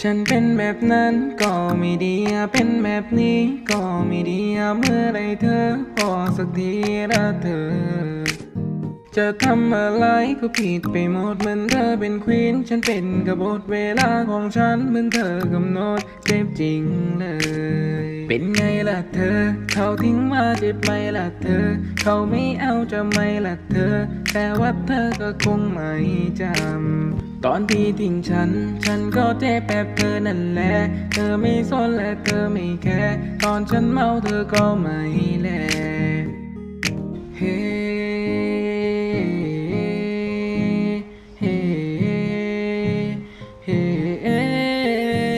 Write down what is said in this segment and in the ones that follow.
ฉันเป็นแบบนั้นก็ไม่ดีเป็นแบบนี้ก็ไม่ดีเมื่อไรเธอพอสักทีละเธอ จะทำอะไรก็ผิดไปหมดเหมือนเธอเป็นควีนฉันเป็นกบฏเวลาของฉันเหมือนเธอกำหนดเจ็บจริงเลย เป็นไงล่ะเธอ เขาทิ้งมาเจ็บไหมล่ะเธอ เขาไม่เอาจะไหมล่ะเธอ แต่ว่าเธอก็คงไม่จำ ตอนที่ทิ้งฉัน ฉันก็เจ็บแบบเธอนั่นแหละ เธอไม่สนและเธอไม่แคร์ตอนฉันเมาเธอก็ไม่แลเฮ้เฮ้เฮ้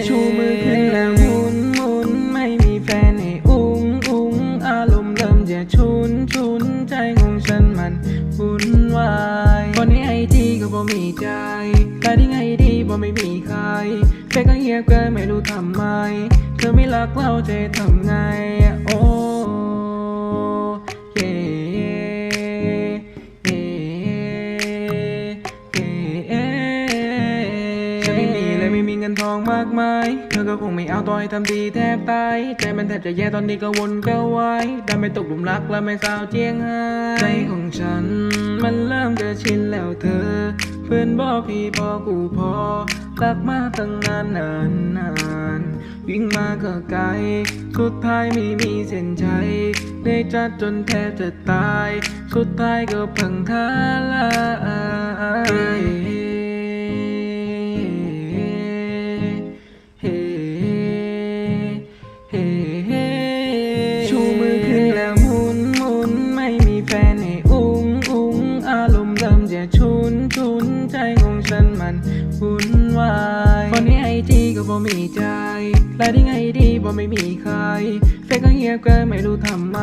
ชูมือขึ้นแล้วหมุนหมุนไม่มีแฟนให้อุ้งอุ้งอารมณ์เริ่มจะชุนชุนใจของฉันมันวุ่นวายคนนี้ไอทีก็บ่มีใจ ใครแฟนก็เงียบเกินไม่รู้ทำไม เธอไม่รักเราจะทำไง โอ้เย่เย่เย่เย่ฉันไม่มีเลยไม่มีเงินทองมากมาย เธอก็คงไม่เอาต่อให้ทำดีแทบตาย ใจมันแทบจะแย่ตอนนี้ก็วนก็วายดันไปตกหลุมรักแล้วไม่สาวเจียงไฮ้ใจของฉัน มันเริ่มจะชินแล้วเธอ เพื่อนบอกพี่พอกูพอรักมาตั้งนานนานนานวิ่งมาก็ไกล สุดท้ายไม่มีเส้นชัยได้จัดจนแทบจะตาย สุดท้ายก็พังทลาย นใจของฉันมันวุ่นวายคนนี้ไอจีก็บ่มีใจและที่ไงดีบ่ไม่มีใคร เฟซก็เงียบเกินไม่รู้ทำไม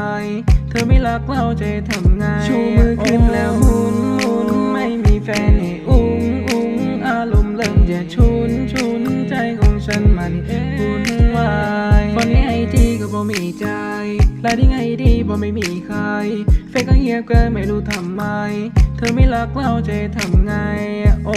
เธอไม่รักเราจะทำไง ชูมือขึ้นแล้วหมุนหมุนไม่มีแฟนให้อุ้งอุ้งอารมณ์เริ่มจะชุนชุนใจของฉันมัน และที่ไงดีบ่ไม่มีใคร เฟกก็เงียบเกินไม่รู้ทำไม เธอไม่รักเราจะทำไง โอ้